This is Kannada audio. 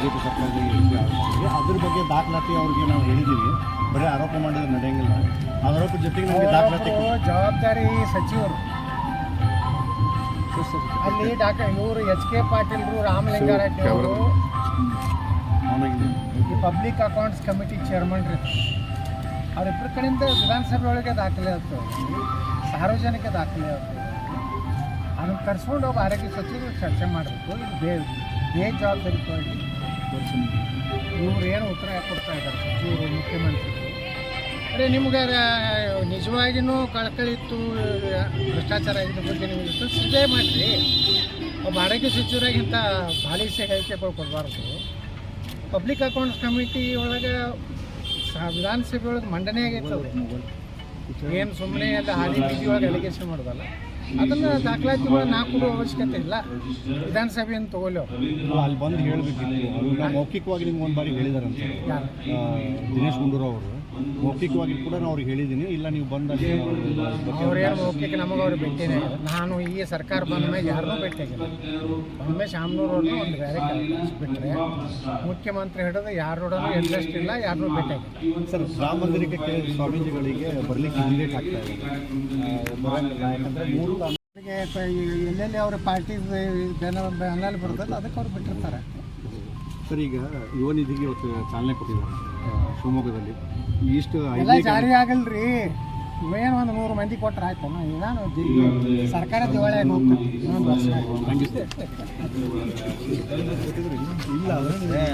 ಜೆ ಪಿ ಆರೋಪ ಅದ್ರ ಬಗ್ಗೆ ದಾಖಲಾತಿ ಅವ್ರಿಗೆ ನಾವು ಹೇಳಿದ್ದೀವಿ ಬರೀ ಆರೋಪ ಮಾಡಿದ್ರೆ ನಡೆಯಂಗಿಲ್ಲ. ಆರೋಪ ಜೊತೆಗೆ ನಮಗೆ ದಾಖಲಾತಿ ಜವಾಬ್ದಾರಿ ಸಚಿವರು. ಅಲ್ಲಿ ಡಾಕ್ಟರ್ ಇವರು ಎಚ್ ಕೆ ಪಾಟೀಲ್ರು ರಾಮಲಿಂಗಾರೆಡ್ಡಿ ಅವರು ಈ ಪಬ್ಲಿಕ್ ಅಕೌಂಟ್ಸ್ ಕಮಿಟಿ ಚೇರ್ಮನ್ ರೀ. ಅವರಿಬ್ಬರ ಕಡೆಯಿಂದ ವಿಧಾನಸಭೆ ಒಳಗೆ ದಾಖಲೆ ಆಗ್ತವೆ ಸಾರ್ವಜನಿಕ ದಾಖಲೆ ಆಗ್ತವೆ ಅದನ್ನು ಕರ್ಸ್ಕೊಂಡು ಹೋಗಿ ಆರೋಗ್ಯ ಸಚಿವರು ಚರ್ಚೆ ಮಾಡಬೇಕು. ಇದು ಬೇ ಬೇಜವಾಬ್ದಾರಿ ತಗೊಂಡು ಇವ್ರು ಏನು ಉತ್ತರ ಕೊಡ್ತಾ ಇದ್ದಾರೆ ಸಚಿವರು, ಮುಖ್ಯಮಂತ್ರಿಗಳು. ಅರೆ, ನಿಮ್ಗೆ ನಿಜವಾಗಿಯೂ ಕಳಕಳಿ ಇತ್ತು ಭ್ರಷ್ಟಾಚಾರ ಆಗಿದ್ದ ಬಗ್ಗೆ ನಿಮಗೆ ಸಿದ್ಧೇ ಮಾಡಿರಿ. ಒಬ್ಬ ಆರೋಗ್ಯ ಸಚಿವರಾಗಿಂತ ಪಾಲಿಸಿ ಹೇಳಿಕೆಗಳು ಕೊಡಬಾರ್ದು. ಪಬ್ಲಿಕ್ ಅಕೌಂಟ್ಸ್ ಕಮಿಟಿ ಒಳಗೆ ವಿಧಾನಸಭೆ ಒಳಗೆ ಮಂಡನೆ ಆಗೈತೆ ಏನು ಸುಮ್ಮನೆ ಎಲ್ಲ ಹಾಲಿ ಒಳಗೆ ಅಲಿಗೇಷನ್ ಮಾಡೋದಲ್ಲ? ಅದನ್ನು ದಾಖಲಾತಿ ಒಳಗೆ ನಾ ಕೊಡೋ ಅವಶ್ಯಕತೆ ಇಲ್ಲ. ವಿಧಾನಸಭೆಯನ್ನು ತಗೊಳ್ಳಿ. ಅಲ್ಲಿ ಬಂದು ಹೇಳಬೇಕಿತ್ತು. ಮೌಖಿಕವಾಗಿ ನಿಮ್ಗೆ ಒಂದು ಬಾರಿ ಹೇಳಿದಾರಂತೆ. ದಿನೇಶ್ ಗುಂಡೂರಾವ್ ಅವರು. ಮೌಖಿಕವಾಗಿ ಕೂಡ ನಾವು ಅವ್ರಿಗೆ ಹೇಳಿದ್ದೀನಿ. ಇಲ್ಲ ನೀವು ಬಂದಾಗ ಮೌಖಿಕ ನಮಗೆ ಅವ್ರು ಭೇಟಿನೇ ನಾನು ಈ ಸರ್ಕಾರ ಬಂದ ಮೇಲೆ ಯಾರನ್ನೂ ಭೇಟಿಯಾಗಿಲ್ಲ ಒಮ್ಮೆ ಶಾಮನೂರವ್ರನ್ನೂ ಒಂದು ಬೇರೆ ಬಿಟ್ಟರೆ ಮುಖ್ಯಮಂತ್ರಿ ಹಿಡಿದು ಯಾರೋಡನೂ ಇಂಟ್ರೆಸ್ಟ್ ಇಲ್ಲ ಯಾರನ್ನೂ ಭೇಟಿಯಾಗಿಲ್ಲ ಸರ್ ರಾಮ ಮಂದಿರಕ್ಕೆ ಸ್ವಾಮೀಜಿಗಳಿಗೆ ಬರಲಿಕ್ಕೆ ಲೇಟ್ ಆಗ್ತಾ ಇದೆ. ಯಾಕಂದ್ರೆ ಮೂರು ಅವರಿಗೆ ಎಲ್ಲೆಲ್ಲಿ ಅವ್ರ ಪಾರ್ಟಿ ಬರ್ತದೆ ಅದಕ್ಕೆ ಅವ್ರು ಬಿಟ್ಟಿರ್ತಾರೆ. ಸರ್ ಈಗ ಯುವ ನಿಧಿಗೆ ಇವತ್ತು ಚಾಲನೆ ಕೊಟ್ಟಿದ್ದಾರೆ ಶಿವಮೊಗ್ಗದಲ್ಲಿ. ಇಷ್ಟು ಎಲ್ಲ ಜಾರಿ ಆಗಲ್ರಿ. ಏನು ಒಂದು ನೂರು ಮಂದಿ ಕೊಟ್ರೆ ಆಯ್ತು. ನಾನು ಸರ್ಕಾರ ದಿವಾಳಿ ಹೋಗ್ತದೆ ಇನ್ನೊಂದು ವರ್ಷ ಇಲ್ಲ ಅಂದ್ರೆ